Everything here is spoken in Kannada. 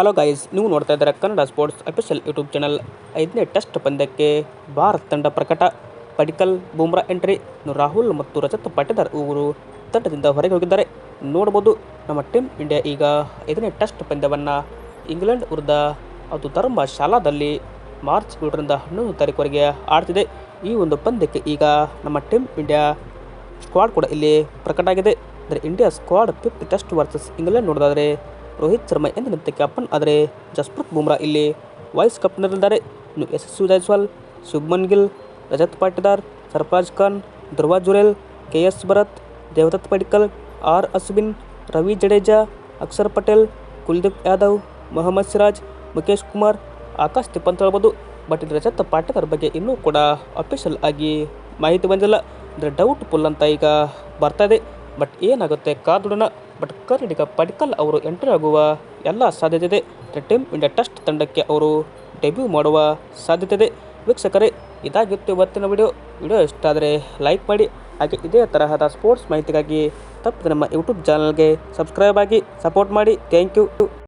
ಹಲೋ ಗೈಸ್ ನೀವು ನೋಡ್ತಾ ಇದ್ದಾರೆ Kannada sports official YouTube channel ಐದನೇ ಟೆಸ್ಟ್ ಪಂದ್ಯಕ್ಕೆ ಭಾರತ ತಂಡ ಪ್ರಕಟ. ಪಡಿಕಲ್ ಬೂಮ್ರಾ ಎಂಟ್ರಿ ರಾಹುಲ್ ಮತ್ತು ರಜತ್ ಪಾಟೀದಾರ್ ಇವರು ತಂಡದಿಂದ ಹೊರಗೆ ಹೋಗಿದ್ದಾರೆ. ನೋಡ್ಬೋದು ನಮ್ಮ ಟೀಮ್ ಇಂಡಿಯಾ ಈಗ ಐದನೇ ಟೆಸ್ಟ್ ಪಂದ್ಯವನ್ನು ಇಂಗ್ಲೆಂಡ್ ವಿರುದ್ಧ ಅದು ಧರ್ಮಶಾಲಾದಲ್ಲಿ ಮಾರ್ಚ್ ಏಳರಿಂದ ಹನ್ನೊಂದು ತಾರೀಕುವರೆಗೆ ಆಡ್ತಿದೆ. ಈ ಒಂದು ಪಂದ್ಯಕ್ಕೆ ಈಗ ನಮ್ಮ ಟೀಮ್ ಇಂಡಿಯಾ ಸ್ಕ್ವಾಡ್ ಕೂಡ ಇಲ್ಲಿ ಪ್ರಕಟ ಆಗಿದೆ ಅಂದರೆ India squad fifth test versus England ನೋಡೋದಾದರೆ ರೋಹಿತ್ ಶರ್ಮಾ ಎಂದಿನಂತೆ ಕ್ಯಾಪ್ಟನ್ ಆದರೆ ಜಸ್ಪ್ರೀತ್ ಬುಮ್ರಾ ಇಲ್ಲಿ ವೈಸ್ ಕ್ಯಾಪ್ಟನ್ನಲ್ಲಿದ್ದಾರೆ ಇನ್ನು S Jaiswal Shubman Gill, Rajat Patidar, Sarfaraz Khan, Dhruv Jurel, K S Bharat, Devdutt Padikkal, R Ashwin Ravi Jadeja, Axar Patel, Kuldeep Yadav, Mohammed Siraj Mukesh Kumar, Akash Tippa ಅಂತ ಹೇಳ್ಬೋದು ಬಟ್ ಇದು ರಜತ್ ಪಾಟಿದಾರ್ ಬಗ್ಗೆ ಇನ್ನೂ ಕೂಡ ಅಫಿಷಿಯಲ್ ಆಗಿ ಮಾಹಿತಿ ಬಂದಿಲ್ಲ. ಅಂದರೆ ಡೌಟ್ ಫುಲ್ ಅಂತ ಈಗ ಬರ್ತಾ ಇದೆ. ಬಟ್ ಏನಾಗುತ್ತೆ? ಕಾದುಡೋಣ ಬಟ್ ಕರ್ನಾಟಕ ಪಡ್ಕಲ್ ಅವರು ಎಂಟ್ರಿ ಆಗುವ ಎಲ್ಲ ಸಾಧ್ಯತೆ ಇದೆ ಟೀಮ್ ಇಂಡಿಯಾ ಟೆಸ್ಟ್ ತಂಡಕ್ಕೆ ಅವರು ಡೆಬ್ಯೂ ಮಾಡುವ ಸಾಧ್ಯತೆ ಇದೆ ವೀಕ್ಷಕರೇ, ಇದಾಗಿತ್ತು ಇವತ್ತಿನ ವಿಡಿಯೋ. ವಿಡಿಯೋ ಇಷ್ಟ ಆದರೆ ಲೈಕ್ ಮಾಡಿ, ಹಾಗೆ ಇದೇ ತರಹದ ಸ್ಪೋರ್ಟ್ಸ್ ಮಾಹಿತಿಗಾಗಿ ತಪ್ಪದೆ ನಮ್ಮ ಯೂಟ್ಯೂಬ್ ಚಾನಲ್ಗೆ ಸಬ್ಸ್ಕ್ರೈಬ್ ಆಗಿ ಸಪೋರ್ಟ್ ಮಾಡಿ. Thank you